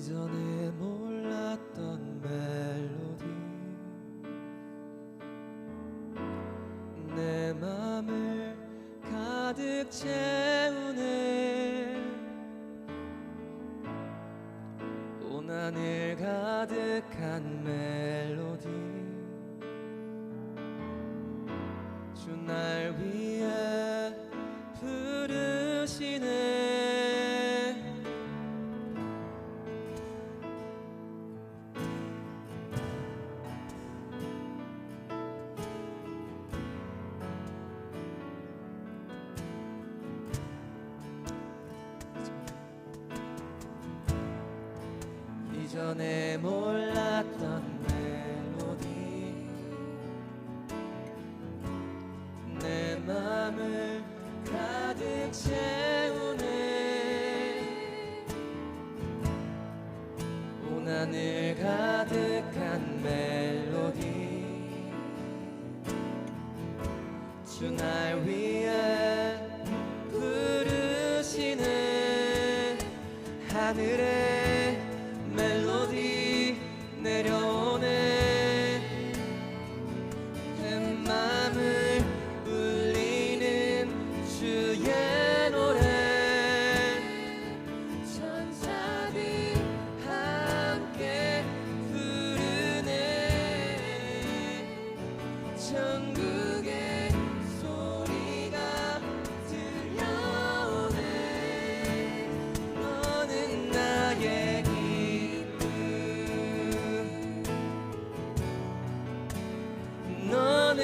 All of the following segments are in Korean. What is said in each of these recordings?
이전에 몰랐던 멜로디. 내 맘을 가득 채우네. 온 하늘 가득한 멜로디. 주날 위해 이전에 몰랐던 멜로디 내 맘을 가득 채우네. 온 하늘 가득한 멜로디. 주날 위해 부르시네. 하늘에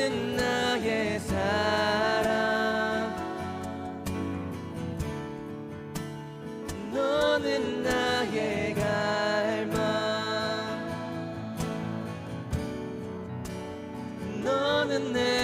나의 사랑. 너는 나의 갈망. 너는 내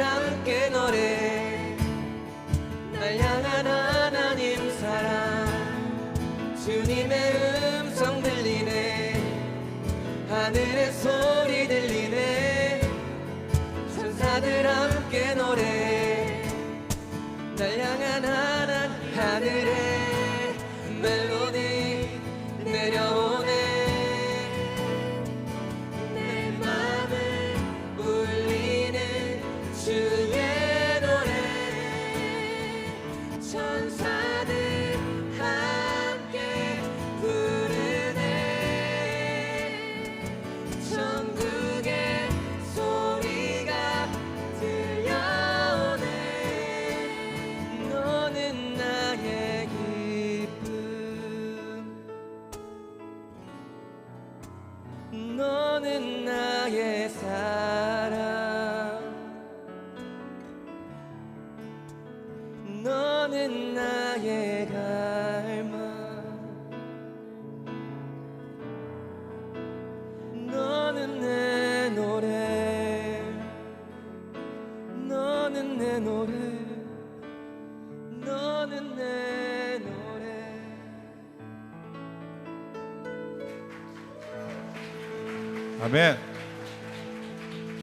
천사들 함께 노래 날 향한 하나님 사랑. 주님의 음성 들리네. 하늘의 소리 들리네. 천사들 함께 노래. 날 향한 하나 하늘의 천사들 함께 부르네. 천국의 소리가 들려오네. 너는 나의 기쁨. 너는 나의 사랑 너는 내 노래 아멘.